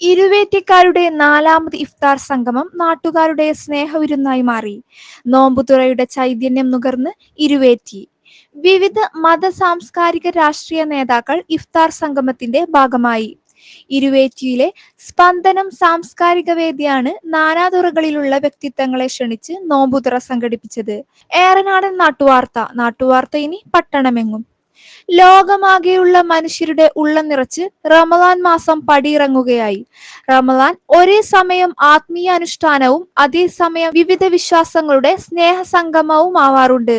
ഇരുവേറ്റിക്കാരുടെ നാലാമത് ഇഫ്താർ സംഗമം നാട്ടുകാരുടെ സ്നേഹവിരുന്നായി മാറി. നോമ്പുതുറയുടെ ചൈതന്യം നുകർന്ന് ഇരുവേറ്റി. വിവിധ മത സാംസ്കാരിക രാഷ്ട്രീയ നേതാക്കൾ ഇഫ്താർ സംഗമത്തിന്റെ ഭാഗമായി. ഇരുവേറ്റിയിലെ സ്പന്ദനം സാംസ്കാരിക വേദിയാണ് നാനാതുറകളിലുള്ള വ്യക്തിത്വങ്ങളെ ക്ഷണിച്ച് നോമ്പുതുറ സംഘടിപ്പിച്ചത്. ഏറനാടൻ നാട്ടുവാർത്ത. നാട്ടുവാർത്ത ഇനി പട്ടണമെങ്ങും. ലോകമാകെയുള്ള മനുഷ്യരുടെ ഉള്ളം നിറച്ച് റമദാൻ മാസം പടിയിറങ്ങുകയായി. റമദാൻ ഒരേ സമയം ആത്മീയ അനുഷ്ഠാനവും അതേസമയം വിവിധ വിശ്വാസങ്ങളുടെ സ്നേഹസംഗമവും ആവാറുണ്ട്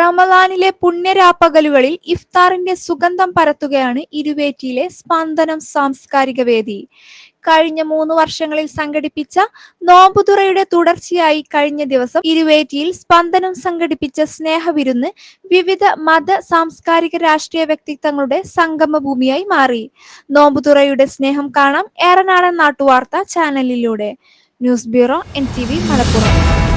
റമദാനിലെ പുണ്യരാപ്പകലുകളിൽ ഇഫ്താറിന്റെ സുഗന്ധം പരത്തുകയാണ് ഇരുവേറ്റിയിലെ സ്പന്ദനം സാംസ്കാരിക വേദി. കഴിഞ്ഞ മൂന്ന് വർഷങ്ങളിൽ സംഘടിപ്പിച്ച നോമ്പുതുറയുടെ തുടർച്ചയായി കഴിഞ്ഞ ദിവസം ഇരുവേറ്റിയിൽ സ്പന്ദനം സംഘടിപ്പിച്ച സ്നേഹവിരുന്ന് വിവിധ മത സാംസ്കാരിക രാഷ്ട്രീയ വ്യക്തിത്വങ്ങളുടെ സംഗമ ഭൂമിയായി മാറി. നോമ്പുതുറയുടെ സ്നേഹം കാണാം ഏറനാടൻ നാട്ടുവാർത്ത ചാനലിലൂടെ. News bureau N T V Malappuram.